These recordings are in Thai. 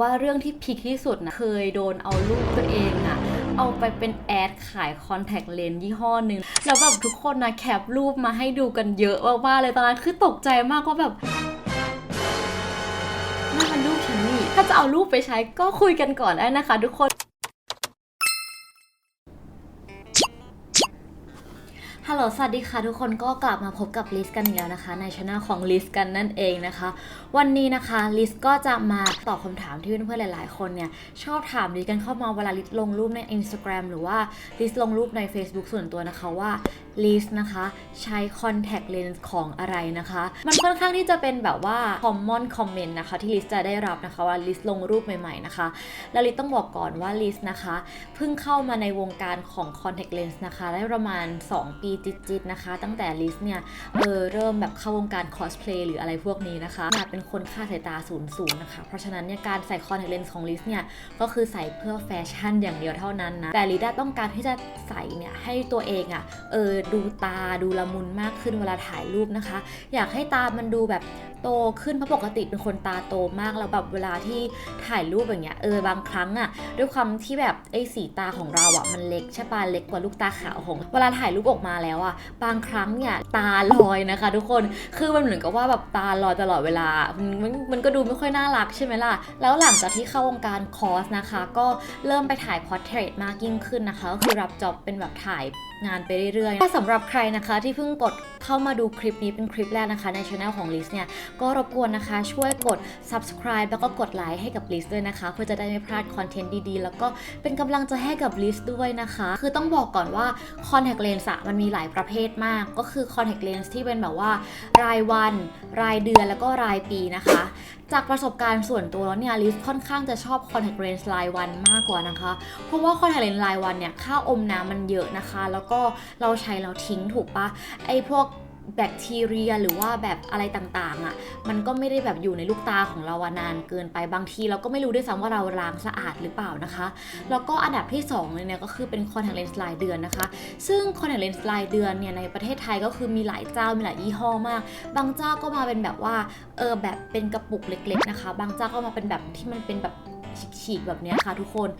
ว่าเรื่องที่พีคที่สุดนะเคยโดนเอารูปตัวเองอะเอาไปเป็นแอดขายคอนแทคเลนส์ยี่ห้อหนึ่งแล้วแบบทุกคนนะแคปรูปมาให้ดูกันเยอะมากๆเลยตอนนั้นคือตกใจมากว่าแบบนั่นมันรูปฉันนี่ถ้าจะเอารูปไปใช้ก็คุยกันก่อนได้นะคะ ทุกคน ฮัลโหล สวัสดีค่ะทุกคนก็กลับมาพบกับลิสกันอีกแล้วนะคะ ในช่องของลิสกันนั่นเองนะคะ วันนี้นะคะลิสก็จะมาตอบคำถามที่เพื่อนๆหลาย ๆ คนเนี่ย ชอบถามลิสกันเข้ามาเวลาลิสลงรูปใน Instagram หรือว่าลิสลงรูปใน Facebook ส่วนตัวนะคะว่าลิสนะคะใช้ contact lens ของอะไรนะคะ มันค่อนข้างที่จะเป็นแบบว่า common comment นะคะที่ลิสจะได้รับนะคะว่าลิสลงรูปใหม่ ๆ นะคะ แล้วลิสต้องบอกก่อนว่าลิสนะคะเพิ่งเข้ามาในวงการของ contact lens นะคะได้ประมาณ 2 ปีจิตๆนะคะ ตั้งแต่ลิสเนี่ยเออเริ่มแบบเข้าวงการ cosplay หรืออะไรพวกนี้นะคะอาเป็นคนค่าสายตาศูนย์ศูนย์นะคะ เพราะฉะนั้นเนี่ยการใส่ contact lens ของลิสเนี่ยก็คือใส่เพื่อแฟชั่นอย่างเดียวเท่านั้นนะ แต่ลิสอะต้องการที่จะใส่เนี่ยให้ตัวเองอะเออดูตาดูละมุนมากขึ้นเวลาถ่ายรูปนะคะ อยากให้ตามันดูแบบโตขึ้นเพราะปกติเป็นคนตาโตมากแล้วแบบเวลาที่ถ่ายรูปอย่างเงี้ยเออบางครั้งอะด้วยความที่แบบไอ้สีตาของเราอะมันเล็กใช่ปะเล็กกว่าลูกตาขาวของ เวลาถ่ายรูปออกมาแล้วอะบางครั้งเนี่ยตาลอยนะคะ ทุกคนคือมันเหมือนกับว่าแบบตาลอยตลอดเวลา มันมันก็ดูไม่ค่อยน่ารักใช่ไหมล่ะ แล้วหลังจากที่เข้าวงการคอร์สนะคะ ก็เริ่มไปถ่ายพอร์เทรตมากยิ่งขึ้นนะคะ ก็คือรับจ็อบเป็นแบบถ่ายงานไปเรื่อยๆ ถ้าสำหรับใครนะคะที่เพิ่งกดเข้ามาดูคลิปนี้เป็นคลิปแรกนะคะในช anel ของลิสเนี่ย ก็รบกวนนะคะ ช่วยกด subscribe แล้วก็กดไลค์ให้กับลิสด้วยนะคะ เพื่อจะได้ไม่พลาดคอนเทนต์ดีๆ แล้วก็เป็นกำลังใจให้กับลิสด้วยนะคะ คือต้องบอกก่อนว่า contact lens มันมีหลายประเภทมากก็คือ contact lens ที่เป็นแบบว่า รายวัน รายเดือนแล้วก็รายปีนะคะ จากประสบการณ์ส่วนตัวแล้วเนี่ยลิสค่อนข้างจะชอบ contact lens รายวันมากกว่านะคะ เพราะว่า contact lens รายวันเนี่ยค่าอมน้ำมันเยอะนะคะ แล้วก็เราใช้แล้วทิ้งถูกปะไอพวก แบคทีเรียหรือว่าแบบอะไรต่างๆอะ่ะ มันก็ไม่ได้แบบอยู่ในลูกตาของเราอะนานเกินไปบางที เราก็ไม่รู้ด้วยซ้ำว่าเราล้างสะอาดหรือเปล่านะคะ แล้วก็อันดับที่สองเลยเนี่ยก็คือเป็น contact lens รายเดือนนะคะ ซึ่ง contact lens รายเดือนเนี่ยในประเทศไทยก็คือมีหลายเจ้ามีหลายยี่ห้อมาก บางเจ้าก็มาเป็นแบบว่าเออแบบเป็นกระปุกเล็ก ๆนะคะ บางเจ้าก็มาเป็นแบบที่มันเป็นแบบฉีกๆแบบนี้ค่ะทุกคน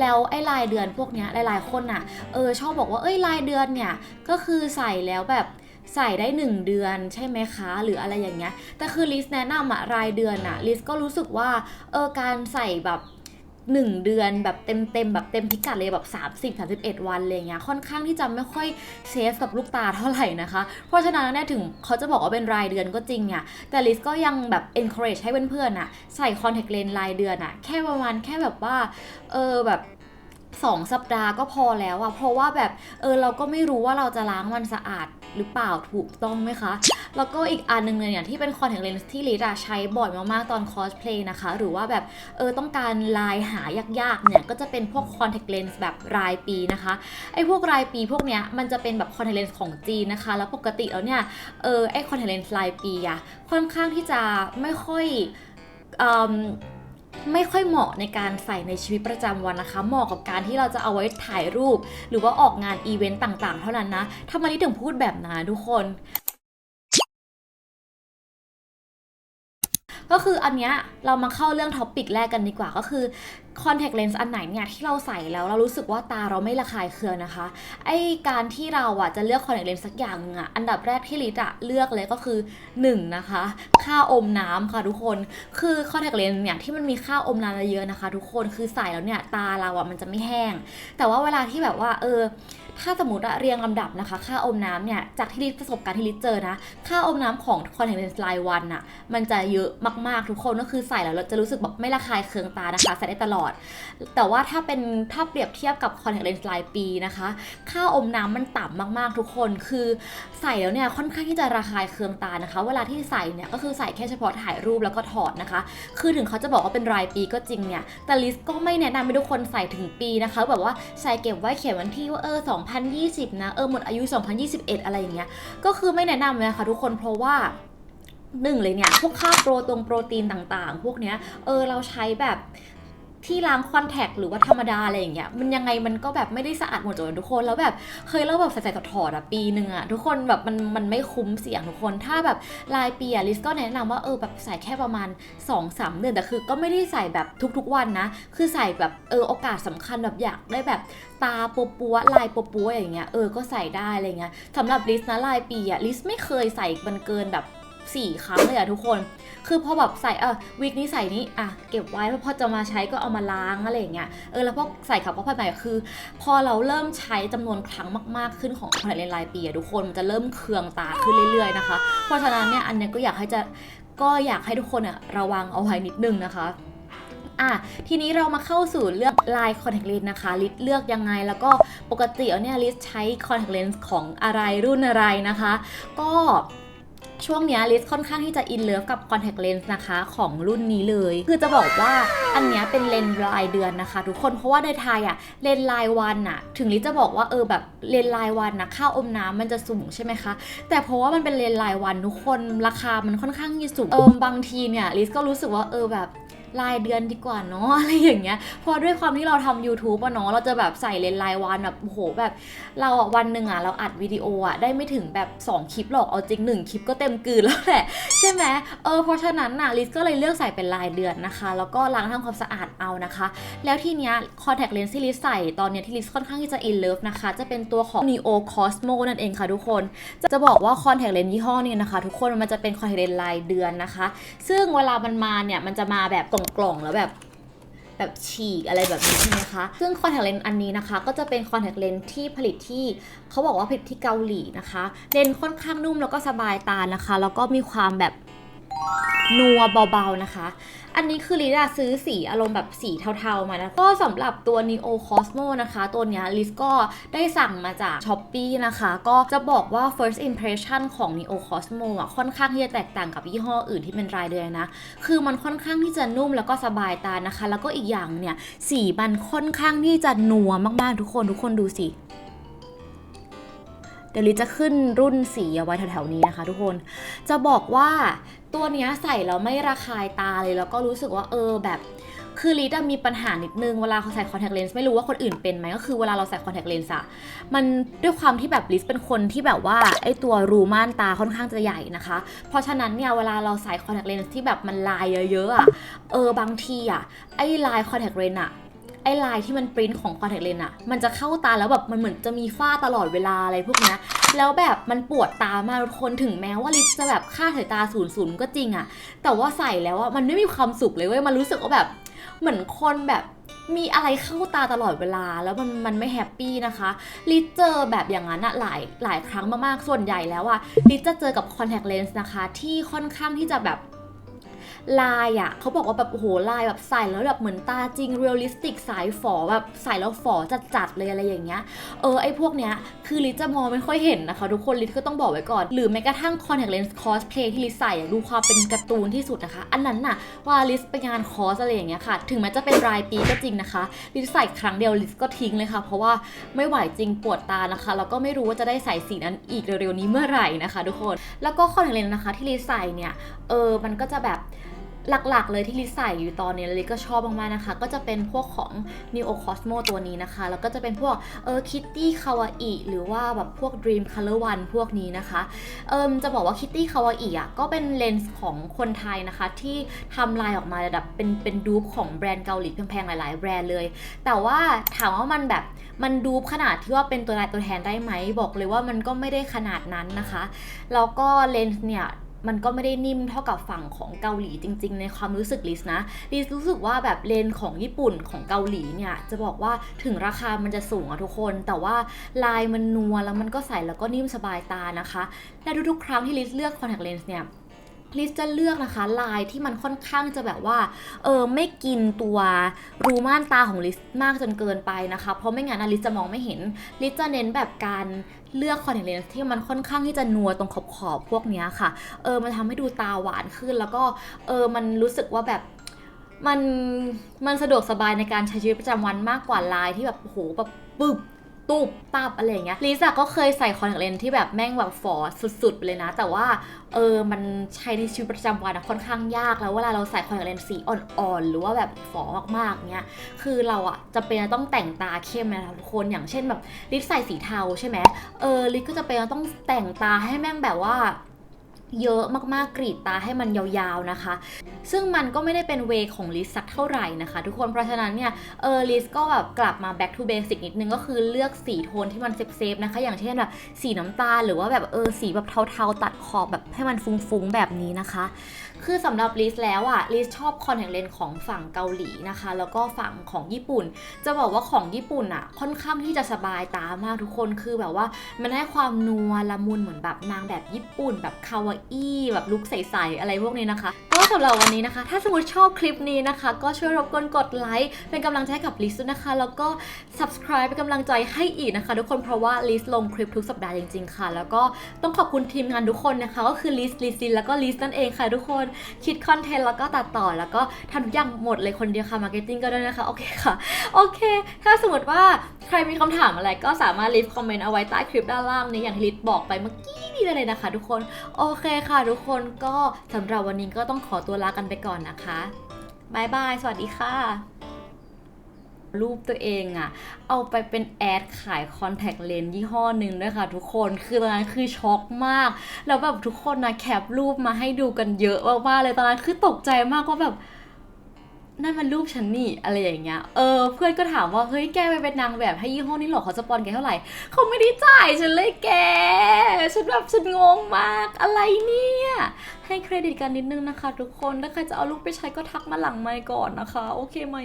แล้วไอ้รายเดือนพวกเนี้ยหลายๆคนอะเออชอบบอกว่าเอ้ยรายเดือนเนี่ยก็คือใส่แล้วแบบ ใส่ได้ 1 เดือนใช่ไหมคะ หรืออะไรอย่างเงี้ย แต่คือลิสแนะนำอะรายเดือนอะลิสก็รู้สึกว่าเออการใส่แบบ1เดือนแบบเต็มเต็มแบบเต็มพิกัดเลยแบบ 30 31 วันอะไรเงี้ยค่อนข้างที่จะไม่ค่อยเซฟกับลูกตาเท่าไหร่นะคะ เพราะฉะนั้นเนี่ยถึงเขาจะบอกว่าเป็นรายเดือนก็จริงเนี่ยแต่ลิสก็ยังแบบ encourage ให้เพื่อนๆอะใส่ contact lens รายเดือนอะแค่ประมาณแค่แบบว่าเออแบบ สองสัปดาห์ก็พอแล้วอะเพราะว่าแบบเออเราก็ไม่รู้ว่าเราจะล้างมันสะอาดหรือเปล่าถูกต้องไหมคะ แล้วก็อีกอันหนึงเลยเนี่ยที่เป็น contact lens ที่ลิซอะใช้บ่อยมากๆตอน cosplay นะคะ หรือว่าแบบเออต้องการลายหายากๆเนี่ยก็จะเป็นพวก contact lens แบบรายปีนะคะไอ้พวกรายปีพวกเนี้ยมันจะเป็นแบบ contact lens ของจีนนะคะ แล้วปกติแล้วเนี่ยเออไอ้ contact lens รายปีอะค่อนข้างที่จะไม่ค่อยเอิ่ม ไม่ค่อยเหมาะในการใส่ในชีวิตประจำวันนะคะ เหมาะกับการที่เราจะเอาไว้ถ่ายรูป หรือว่าออกงานอีเวนต์ต่างๆ เท่านั้นนะทำไมถึงพูดแบบนั้นทุกคน ก็คืออันเนี้ยเรามาเข้าเรื่องท็อปิกแรกกันดีกว่าก็คือ contact lens อันไหนเนี่ยที่เราใส่แล้วเรารู้สึกว่าตาเราไม่ระคายเคืองนะคะไอการที่เราอะจะเลือก contact lens สักอย่างหนึงอะอันดับแรกที่ลิตอะเลือกเลยก็คือ 1 นะคะ ค่าอมน้ำค่ะทุกคนคือ contact lens เนี่ยที่มันมีค่าอมน้ำเยอะนะคะ ทุกคนคือใส่แล้วเนี่ยตาเราอะมันจะไม่แห้ง แต่ว่าเวลาที่แบบว่าเออถ้าสมมติเรียงลำดับนะคะ ค่าอมน้ำเนี่ยจากที่ลิศประสบการณ์ที่ลิศเจอนะ ค่าอมน้ำของ contact lens รายวันอะมันจะเยอะมากๆ ทุกคนก็คือใส่แล้วเราจะรู้สึกแบบไม่ระคายเคืองตานะคะ ใส่ได้ตลอด แต่ว่าถ้าเป็นถ้าเปรียบเทียบกับ contact lens รายปีนะคะ ค่าอมน้ำมันต่ำมากๆ ทุกคนคือใส่แล้วเนี่ยค่อนข้างที่จะระคายเคืองตานะคะ เวลาที่ใส่เนี่ยก็คือใส่แค่เฉพาะถ่ายรูปแล้วก็ถอดนะคะ คือถึงเขาจะบอกว่าเป็นรายปีก็จริงเนี่ยแต่ลิสก็ไม่แนะนำให้ทุกคนใส่ถึงปีนะคะ แบบว่าใส่เก็บไว้เขียนวันที่ว่าเออ 2020 นะเออหมดอายุ 2021 อะไรอย่างเงี้ยก็คือไม่แนะนำเลยนะคะทุกคนเพราะว่า หนึ่งเลยเนี่ยพวกค่าโปรตรงโปรตีนต่างๆ พวกเนี้ยเออเราใช้แบบที่ล้างคอนแทคหรือว่าธรรมดาอะไรอย่างเงี้ยมันยังไงมันก็แบบไม่ได้สะอาดหมดเลยทุกคนแล้วแบบเคยเลิกแบบใส่ใส่ถอดอะปีหนึ่งอะทุกคนแบบมันมันไม่คุ้มเสี่ยงทุกคนถ้าแบบรายปีอะลิสก็แนะนำว่าเออแบบใส่แค่ประมาณ2-3เดือนแต่คือก็ไม่ได้ใส่แบบทุกๆวันนะ คือใส่แบบเออโอกาสสำคัญแบบอยากได้แบบตาปัวปัวๆลายปัวปัวๆอย่างเงี้ยเออก็ใส่ได้อะไรเงี้ยสำหรับลิสนะรายปีอะลิสไม่เคยใส่มันเกินแบบ สี่ครั้งเลยอะทุกคน คือพอแบบใส่เออวีคนี้ใส่นี้อะเก็บไว้แล้วพอจะมาใช้ก็เอามาล้างอะไรอย่างเงี้ยเออแล้วพอใส่ขับก็พันใหม่คือ พอเราเริ่มใช้จำนวนครั้งมากๆขึ้นของคอนแทคเลนส์รายปีอะทุกคนมันจะเริ่มเคืองตาขึ้นเรื่อยๆนะคะ เพราะฉะนั้นเนี่ยอันเนี้ยก็อยากให้จะก็อยากให้ทุกคนอะระวังเอาไว้นิดนึงนะคะอะทีนี้เรามาเข้าสู่เรื่องลายคอนแทคเลนส์นะคะลิศเลือกยังไง แล้วก็ปกติเนี่ยลิศใช้คอนแทคเลนส์ของอะไรรุ่นอะไรนะคะ ก็ ช่วงนี้ลิสค่อนข้างที่จะอินเลิฟกับคอนแทคเลนส์นะคะของรุ่นนี้เลย คือจะบอกว่าอันนี้เป็นเลนส์รายเดือนนะคะ ทุกคนเพราะว่าในไทยอะเลนส์รายวันอะถึงลิสจะบอกว่าเออแบบเลนส์รายวันนะค่าอมน้ำมันจะสูงใช่ไหมคะ แต่เพราะว่ามันเป็นเลนส์รายวันทุกคนราคามันค่อนข้างที่สูงเออบางทีเนี่ยลิสก็รู้สึกว่าเออแบบ รายเดือนดีกว่าเนาะอะไรอย่างเงี้ยเพราะด้วยความที่เราทำ YouTube อะเนาะเราจะแบบใส่เลนส์รายวันแบบโอ้โหแบบ เราอะวันหนึ่งอะเราอัดวิดีโออะได้ไม่ถึงแบบ 2 คลิปหรอกเอาจริง 1 คลิปก็เต็มกืนแล้วแหละ ใช่ไหมเออเพราะฉะนั้นน่ะลิสก็เลยเลือกใส่เป็นรายเดือนนะคะ แล้วก็ล้างทำความสะอาดเอานะคะ แล้วทีเนี้ยคอนแทคเลนส์ที่ลิสใส่ตอนเนี้ยที่ลิสค่อนข้างที่จะอินเลิฟนะคะ จะเป็นตัวของ Neo Cosmo นั่นเองค่ะทุกคน จะจะบอกว่าคอนแทคเลนส์ยี่ห้อนี้นะคะ ทุกคนมันจะเป็นคอนแทคเลนส์รายเดือนนะคะ ซึ่งเวลามันมาเนี่ยมันจะมาแบบกกล่องแล้วแบบแบบฉีกอะไรแบบนี้ใช่ไหมคะ ซึ่งคอนแทคเลนส์อันนี้นะคะ ก็จะเป็นคอนแทคเลนส์ที่ผลิตที่เขาบอกว่าผลิตที่เกาหลีนะคะ เลนส์ค่อนข้างนุ่มแล้วก็สบายตานะคะ แล้วก็มีความแบบ นัวเบาๆนะคะ อันนี้คือลิซอะซื้อสีอารมณ์แบบสีเทาๆมานะ ก็สำหรับตัว Neo Cosmo นะคะ ตัวนี้ลิซก็ได้สั่งมาจาก s h อ p e e นะคะ ก็จะบอกว่า first impression ของ Neo Cosmo อะค่อนข้างที่จะแตกต่างกับยี่ห้ออื่นที่เป็นรายเดือนนะ คือมันค่อนข้างที่จะนุ่มแล้วก็สบายตานะคะ แล้วก็อีกอย่างเนี่ย สีมันค่อนข้างที่จะนัวมากๆทุกคนทุกคนดูสิ เดี๋ยวลิจะขึ้นรุ่นสีเอาไว้แถวๆนี้นะคะ ทุกคน จะบอกว่าตัวเนี้ยใส่แล้วไม่ระคายตาเลยแล้วก็รู้สึกว่าเออแบบคือลิซอะมีปัญหานิดนึงเวลาเขาใส่คอนแทคเลนส์ไม่รู้ว่าคนอื่นเป็นไหมก็คือเวลาเราใส่คอนแทคเลนส์อะมันด้วยความที่แบบลิซเป็นคนที่แบบว่าไอตัวรูม่านตาค่อนข้างจะใหญ่นะคะ เพราะฉะนั้นเนี่ยเวลาเราใส่คอนแทคเลนส์ที่แบบมันลายเยอะๆอะเออบางทีอะไอลายคอนแทคเลนส์อะ อ้ลายที่มันปริ้นของคอนแทคเลนส์อะมันจะเข้าตาแล้วแบบมันเหมือนจะมีฝ้าตลอดเวลาอะไรพวกนี้แล้วแบบมันปวดตามากทุกคนถึงแม้ว่าลิซจะแบบค่าสายตาศูนย์ศูนย์ก็จริงอะแต่ว่าใส่แล้วอะมันไม่มีความสุขเลยเว้ยมันรู้สึกว่าแบบเหมือนคนแบบมีอะไรเข้าตาตลอดเวลาแล้วมันมันไม่แฮปปี้นะคะลิซเจอแบบอย่างนั้นอะหลายหลายครั้งมากๆส่วนใหญ่แล้วอะลิซจะเจอกับคอนแทคเลนส์นะคะ ที่ค่อนข้างที่จะแบบ ลายอะเขาบอกว่าแบบโอ้โหลายแบบใส่แล้วแบบเหมือนตาจริงเรียลลิสติกสายฝอแบบใส่แล้วฝอจัดๆเลยอะไรอย่างเงี้ยเออไอพวกเนี้ยคือลิซจะมองไม่ค่อยเห็นนะคะ ทุกคนลิซก็ต้องบอกไว้ก่อน หรือแม้กระทั่งคอนแทคเลนส์คอสเพลย์ที่ลิซใส่ดูความเป็นการ์ตูนที่สุดนะคะ อันนั้นน่ะว่าลิซไปงานคอสอะไรอย่างเงี้ยค่ะ ถึงแม้จะเป็นรายปีก็จริงนะคะลิซใส่ครั้งเดียวลิซก็ทิ้งเลยค่ะ เพราะว่าไม่ไหวจริงปวดตานะคะแล้วก็ไม่รู้ว่าจะได้ใส่สีนั้นอีกเร็วๆนี้เมื่อไหร่นะคะ ทุกคน แล้วก็คอนแทคเลนส์นะคะที่ลิซใส่เนี่ยเออมันก็จะแบบ หลักๆ เลยที่ลิซใส่อยู่ตอนนี้ลิซก็ชอบมากๆนะคะ ก็จะเป็นพวกของ Neo Cosmo ตัวนี้นะคะ แล้วก็จะเป็นพวกเออ Kitty Kawaii หรือว่าแบบพวก Dream Color One พวกนี้นะคะ เอิมจะบอกว่า Kitty Kawaii อะก็เป็นเลนส์ของคนไทยนะคะ ที่ทำลายออกมาแบบเป็นเป็นดูปของแบรนด์เกาหลีแพงๆ หลาย ๆ แบรนด์เลย แต่ว่าถามว่ามันแบบมันดูขนาดที่ว่าเป็นตัวลายตัวแทนได้ไหม บอกเลยว่ามันก็ไม่ได้ขนาดนั้นนะคะ แล้วก็เลนส์เนี่ย มันก็ไม่ได้นิ่มเท่ากับฝั่งของเกาหลีจริง ๆ ในความรู้สึกลิสนะลิสรู้สึกว่าแบบเลนของญี่ปุ่นของเกาหลีเนี่ยจะบอกว่าถึงราคามันจะสูงอะทุกคน แต่ว่าลายมันนัวแล้วมันก็ใส่แล้วก็นิ่มสบายตานะคะ และทุกๆครั้งที่ลิสเลือกคอนแทคเลนส์เนี่ยลิสจะเลือกนะคะลายที่มันค่อนข้างจะแบบว่าเออไม่กินตัวรูม่านตาของลิสมากจนเกินไปนะคะ เพราะไม่งั้นลิสจะมองไม่เห็นลิสจะเน้นแบบการ เลือกคอนแทคเลนส์ที่มันค่อนข้างที่จะนัวตรงขอบขอบๆพวกเนี้ยค่ะ เออมันทำให้ดูตาหวานขึ้น แล้วก็เออมันรู้สึกว่าแบบมันมันสะดวกสบายในการใช้ชีวิตประจำวันมากกว่าลายที่แบบโอ้โหแบบปึ๊บ ตุบตับอะไรอย่างเงี้ยลิซ่าก็เคยใส่คอนแทคเลนส์ที่แบบแม่งแบบฝอสุดๆไปเลยนะ แต่ว่าเออมันใช้ในชีวิตประจำวันค่อนข้างยากแล้วเวลาเราใส่คอนแทคเลนส์สีอ่อนๆ หรือว่าแบบฝอมากๆเงี้ยคือเราอะจะเป็นต้องแต่งตาเข้มนะทุกคนอย่างเช่นแบบลิปใส่สีเทาใช่ไหมเออลิปก็จะเป็นต้องแต่งตาให้แม่งแบบว่า เยอะมากๆกรีดตาให้มันยาวๆนะคะ ซึ่งมันก็ไม่ได้เป็นเวของลิสสักเท่าไหร่นะคะ ทุกคนเพราะฉะนั้นเนี่ยเออลิสก็แบบกลับมา back to basic นิดนึงก็คือเลือกสีโทนที่มันเซฟๆนะคะ อย่างเช่นแบบสีน้ำตาลหรือว่าแบบเออสีแบบเทาๆ ตัดขอบแบบให้มันฟุ้งๆ แบบนี้นะคะ คือสำหรับลิสแล้วอะลิสชอบคอนแทคเลนส์ของฝั่งเกาหลีนะคะ แล้วก็ฝั่งของญี่ปุ่น จะบอกว่าของญี่ปุ่นอะ ค่อนข้างที่จะสบายตามากทุกคนคือแบบว่ามันให้ความนัวละมุนเหมือนแบบนางแบบญี่ปุ่นแบบคาวาอี้แบบลุคใสๆอะไรพวกนี้นะคะ ก็สำหรับวันนี้นะคะ ถ้าสมมติชอบคลิปนี้นะคะ ก็ช่วยรบกวนกดไลค์เป็นกำลังใจกับลิสด้วยนะคะ แล้วก็ subscribe เป็นกำลังใจให้อีกนะคะ ทุกคนเพราะว่าลิสลงคลิปทุกสัปดาห์จริงๆค่ะ แล้วก็ต้องขอบคุณทีมงานทุกคนนะคะ ก็คือลิสลิซินแล้วก็ลิสนั่นเองค่ะทุกคนคิดคอนเทนต์แล้วก็ตัดต่อแล้วก็ทำทุกอย่างหมดเลยคนเดียวค่ะมาร์เก็ตติ้งก็ได้นะคะโอเคค่ะโอเค ถ้าสมมติว่า ใครมีคำถามอะไรก็สามารถลิฟคอมเมนต์เอาไว้ใต้คลิปด้านล่างนี้อย่างที่ลิสบอกไปเมื่อกี้นี่เลยนะคะทุกคน โอเคค่ะทุกคนก็สำหรับวันนี้ก็ต้องขอตัวลากันไปก่อนนะคะบายบาย สวัสดีค่ะ รูปตัวเองอะเอาไปเป็นแอดขายคอนแทคเลนส์ยี่ห้อหนึ่งด้วยค่ะทุกคนคือตอนนั้นคือช็อกมาก แล้วแบบทุกคนนะแคปรูปมาให้ดูกันเยอะมากๆเลยตอนนั้นคือตกใจมากว่าแบบ นั่นมันรูปฉันนี่อะไรอย่างเงี้ย เออ เพื่อนก็ถามว่า เฮ้ย แกไปเป็นนางแบบให้ยี่ห้อนี้หรอเขาสปอนแกเท่าไหร่ เขาไม่ได้จ่ายฉันเลยแก ฉันแบบฉันงงมาก อะไรเนี่ย ให้เครดิตกันนิดนึงนะคะ ทุกคน ถ้าใครจะเอารูปไปใช้ก็ทักมาหลังไมค์ก่อนนะคะ โอเคไหม